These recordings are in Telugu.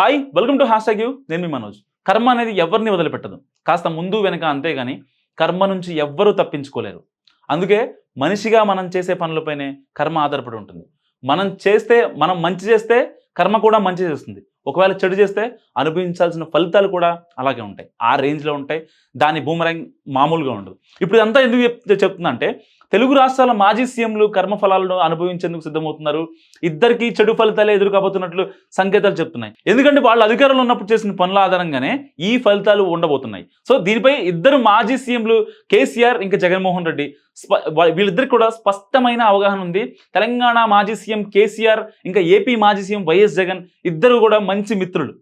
Hi welcome to hash tag U. నేను మీ మనోజ్. కర్మ అనేది ఎవరిని వదిలిపెట్టదు. కాస్త ముందు వెనక అంతేగాని కర్మ నుంచి ఎవ్వరూ తప్పించుకోలేరు. అందుకే మనిషిగా మనం చేసే పనులపైనే కర్మ ఆధారపడి ఉంటుంది. మనం చేస్తే మనం మంచి చేస్తే కర్మ కూడా మంచి చేస్తుంది. ఒకవేళ చెడు చేస్తే అనుభవించాల్సిన ఫలితాలు కూడా అలాగే ఉంటాయి. ఆ రేంజ్లో ఉంటాయి. దాని బూమరాంగ్ మామూలుగా ఉండదు. ఇప్పుడు ఇదంతా ఎందుకు చెప్ అంటే తెలుగు రాష్ట్రాల మాజీ సీఎంలు కర్మఫలాలను అనుభవించేందుకు సిద్ధమవుతున్నారు. ఇద్దరికి చెడు ఫలితాలే ఎదురుకాబోతున్నట్లు సంకేతాలు చెప్తున్నాయి. ఎందుకంటే వాళ్ళు అధికారంలో ఉన్నప్పుడు చేసిన పనుల ఆధారంగానే ఈ ఫలితాలు ఉండబోతున్నాయి. సో దీనిపై ఇద్దరు మాజీ సీఎంలు కేసీఆర్ ఇంకా జగన్మోహన్ రెడ్డి వీళ్ళిద్దరికి కూడా స్పష్టమైన అవగాహన ఉంది. తెలంగాణ మాజీ సీఎం కేసీఆర్ ఇంకా ఏపీ మాజీ సీఎం వైఎస్ జగన్ ఇద్దరు కూడా మంచి మిత్రులు.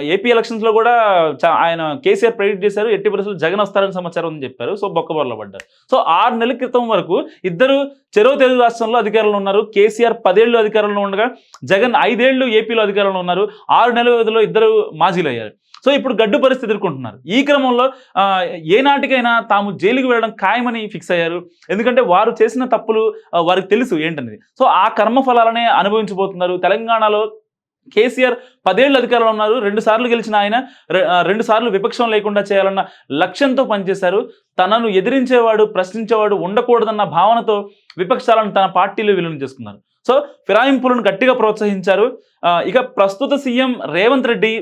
ఏపీ ఎలక్షన్స్లో కూడా చా- ఆయన కేసీఆర్ ప్రెడిక్ట్ చేశారు ఎట్టి పరిస్థితులు జగన్ వస్తారని సమాచారం అని చెప్పారు. సో బొక్కబొరలో పడ్డారు. సో ఆరు నెలల క్రితం వరకు ఇద్దరు చెరువు తెలుగు రాష్ట్రంలో అధికారంలో ఉన్నారు. కేసీఆర్ పదేళ్ళు అధికారంలో ఉండగా జగన్ ఐదేళ్ళు ఏపీలో అధికారంలో ఉన్నారు. ఆరు నెలల వ్యవధిలో ఇద్దరు మాజీలు అయ్యారు సో ఇప్పుడు గడ్డు పరిస్థితి ఎదుర్కొంటున్నారు. ఈ క్రమంలో ఏనాటికైనా తాము జైలుకి వెళ్ళడం ఖాయమని ఫిక్స్ అయ్యారు. ఎందుకంటే వారు చేసిన తప్పులు వారికి తెలుసు ఏంటనేది. సో ఆ కర్మ ఫలాలనే అనుభవించబోతున్నారు. తెలంగాణలో కేసీఆర్ పదేళ్ళు అధికారంలో ఉన్నారు. రెండు సార్లు గెలిచిన ఆయన రెండు సార్లు విపక్షం లేకుండా చేయాలన్న లక్ష్యంతో పనిచేశారు. తనను ఎదిరించేవాడు ప్రశ్నించేవాడు ఉండకూడదన్న భావనతో విపక్షాలను తన పార్టీలో విలీనం చేసుకున్నారు. సో ఫిరాయింపులను గట్టిగా ప్రోత్సహించారు. ఇక ప్రస్తుత సీఎం రేవంత్ రెడ్డి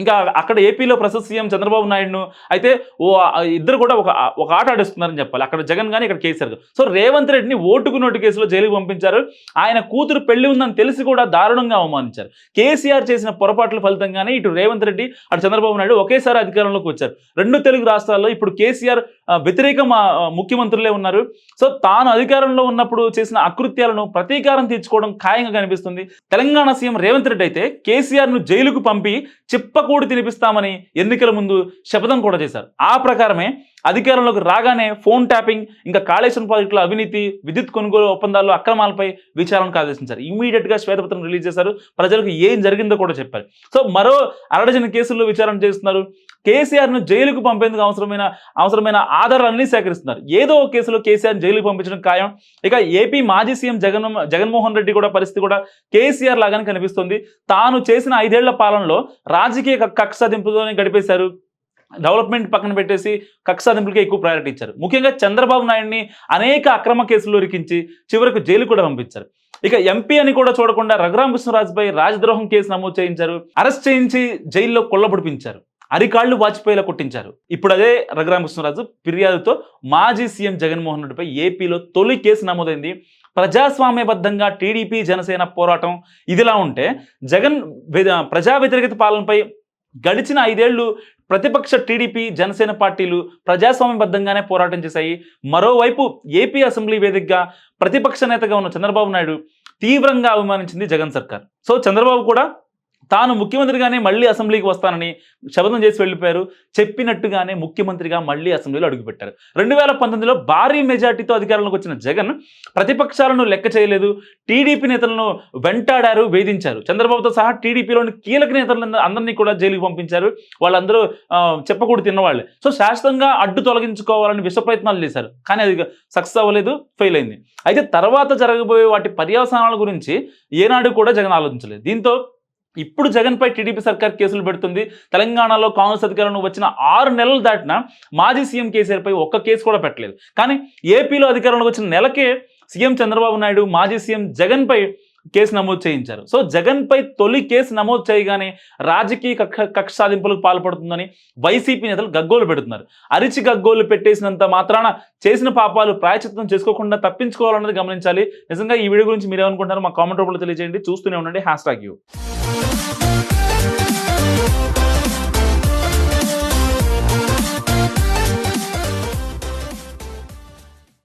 ఇంకా అక్కడ ఏపీలో ప్రస్తుత సీఎం చంద్రబాబు నాయుడును అయితే ఓ ఇద్దరు కూడా ఒక ఒక ఆట ఆడిస్తున్నారని చెప్పాలి. అక్కడ జగన్ కానీ ఇక్కడ కేసీఆర్ సో రేవంత్ రెడ్డిని ఓటుకు నోటు కేసులో జైలుకు పంపించారు. ఆయన కూతురు పెళ్ళి ఉందని తెలిసి కూడా దారుణంగా అవమానించారు. కేసీఆర్ చేసిన పొరపాట్ల ఫలితంగానే ఇటు రేవంత్ రెడ్డి అటు చంద్రబాబు నాయుడు ఒకేసారి అధికారంలోకి వచ్చారు. రెండు తెలుగు రాష్ట్రాల్లో ఇప్పుడు కేసీఆర్ వ్యతిరేక మా- ముఖ్యమంత్రులే ఉన్నారు. సో తాను అధికారంలో ఉన్నప్పుడు చేసిన అకృత్యాలను ప్రతీకారం తీర్చుకోవడం ఖాయంగా కనిపిస్తుంది. తెలంగాణ సీఎం రేవంత్ రెడ్డి అయితే కేసీఆర్ను జైలుకు పంపి చిప్పకూడి తినిపిస్తామని ఎన్నికల ముందు శపథం కూడా చేశారు. ఆ ప్రకారమే అధికారంలోకి రాగానే ఫోన్ ట్యాపింగ్ ఇంకా కాళేశ్వరం ప్రాజెక్టుల అవినీతి విద్యుత్ కొనుగోలు ఒప్పందాల్లో అక్రమాలపై విచారణకు ఆదేశించారు. ఇమీడియట్గా శ్వేతపత్రం రిలీజ్ చేశారు. ప్రజలకు ఏం జరిగిందో కూడా చెప్పారు. సో మరో అరడజన కేసుల్లో విచారణ చేస్తున్నారు. కేసీఆర్ను జైలుకు పంపేందుకు అవసరమైన అవసరమైన ఆధారాలన్నీ సేకరిస్తున్నారు. ఏదో ఒక కేసులో కేసీఆర్ జైలుకు పంపించడం ఖాయం. ఇక ఏపీ మాజీ సీఎం జగన్ జగన్మోహన్ రెడ్డి కూడా పరిస్థితి కూడా కేసీఆర్ లాగానే కనిపిస్తుంది. తాను చేసిన ఐదేళ్ళ పాలనలో రాజకీయ కక్ష సాధింపుతోనే గడిపేశారు. డెవలప్మెంట్ పక్కన పెట్టేసి కక్ష సాధింపులకే ఎక్కువ ప్రయారిటీ ఇచ్చారు. ముఖ్యంగా చంద్రబాబు నాయుడిని అనేక అక్రమ కేసుల్లో ఇరికించి చివరకు జైలు కూడా పంపించారు. ఇక ఎంపీ అని కూడా చూడకుండా రఘురామకృష్ణరాజుపై రాజద్రోహం కేసు నమోదు చేయించారు. అరెస్ట్ చేయించి జైల్లో కొల్లబడిపించారు అరికాళ్ళు వాజ్పేయిలా కొట్టించారు. ఇప్పుడు అదే రఘురామకృష్ణరాజు ఫిర్యాదుతో మాజీ సీఎం జగన్మోహన్ రెడ్డిపై ఏపీలో తొలి కేసు నమోదైంది. ప్రజాస్వామ్యబద్ధంగా టీడీపీ జనసేన పోరాటం ఇదిలా ఉంటే జగన్ ప్రజా వ్యతిరేకత పాలనపై గడిచిన ఐదేళ్ళు ప్రతిపక్ష టీడీపీ జనసేన పార్టీలు ప్రజాస్వామ్యబద్ధంగానే పోరాటం చేశాయి. మరోవైపు ఏపీ అసెంబ్లీ వేదికగా ప్రతిపక్ష నేతగా ఉన్న చంద్రబాబు నాయుడు తీవ్రంగా అవమానించింది జగన్ సర్కార్. సో చంద్రబాబు కూడా తాను ముఖ్యమంత్రిగానే మళ్ళీ అసెంబ్లీకి వస్తానని శపథం చేసి వెళ్ళిపోయారు. చెప్పినట్టుగానే ముఖ్యమంత్రిగా మళ్ళీ అసెంబ్లీలో అడుగుపెట్టారు. రెండు వేల పంతొమ్మిదిలో భారీ మెజార్టీతో అధికారంలోకి వచ్చిన జగన్ ప్రతిపక్షాలను లెక్క చేయలేదు. టీడీపీ నేతలను వెంటాడారు వేధించారు. చంద్రబాబుతో సహా టీడీపీలోని కీలక నేతలను అందరినీ కూడా జైలుకి పంపించారు. వాళ్ళందరూ చెప్పకూడదు తిన్నవాళ్ళే. సో శాశ్వతంగా అడ్డు తొలగించుకోవాలని విశ్వ ప్రయత్నాలు చేశారు. కానీ అది సక్సెస్ అవ్వలేదు ఫెయిల్ అయింది. అయితే తర్వాత జరగబోయే వాటి పర్యవసానాల గురించి ఏనాడు కూడా జగన్ ఆలోచించలేదు. దీంతో ఇప్పుడు జగన్పై టీడీపీ సర్కార్ కేసులు పెడుతుంది. తెలంగాణలో కాంగ్రెస్ అధికారంలో వచ్చిన ఆరు నెలలు దాటిన మాజీ సీఎం కేసీఆర్పై ఒక్క కేసు కూడా పెట్టలేదు. కానీ ఏపీలో అధికారంలోకి వచ్చిన నెలకే సీఎం చంద్రబాబు నాయుడు మాజీ సీఎం జగన్పై కేసు నమోదు చేయించారు. సో జగన్పై తొలి కేసు నమోదు చేయగానే రాజకీయ కక్ష కక్ష సాధింపులకు పాల్పడుతుందని వైసీపీ నేతలు గగ్గోలు పెడుతున్నారు. అరిచి గగ్గోలు పెట్టేసినంత మాత్రాన చేసిన పాపాలు ప్రాయచిత్తం చేసుకోకుండా తప్పించుకోవాలన్నది గమనించాలి. నిజంగా ఈ వీడియో గురించి మీరు మా కామెంట్ రూపంలో తెలియజేయండి. చూస్తూనే ఉండండి. Hash tag U.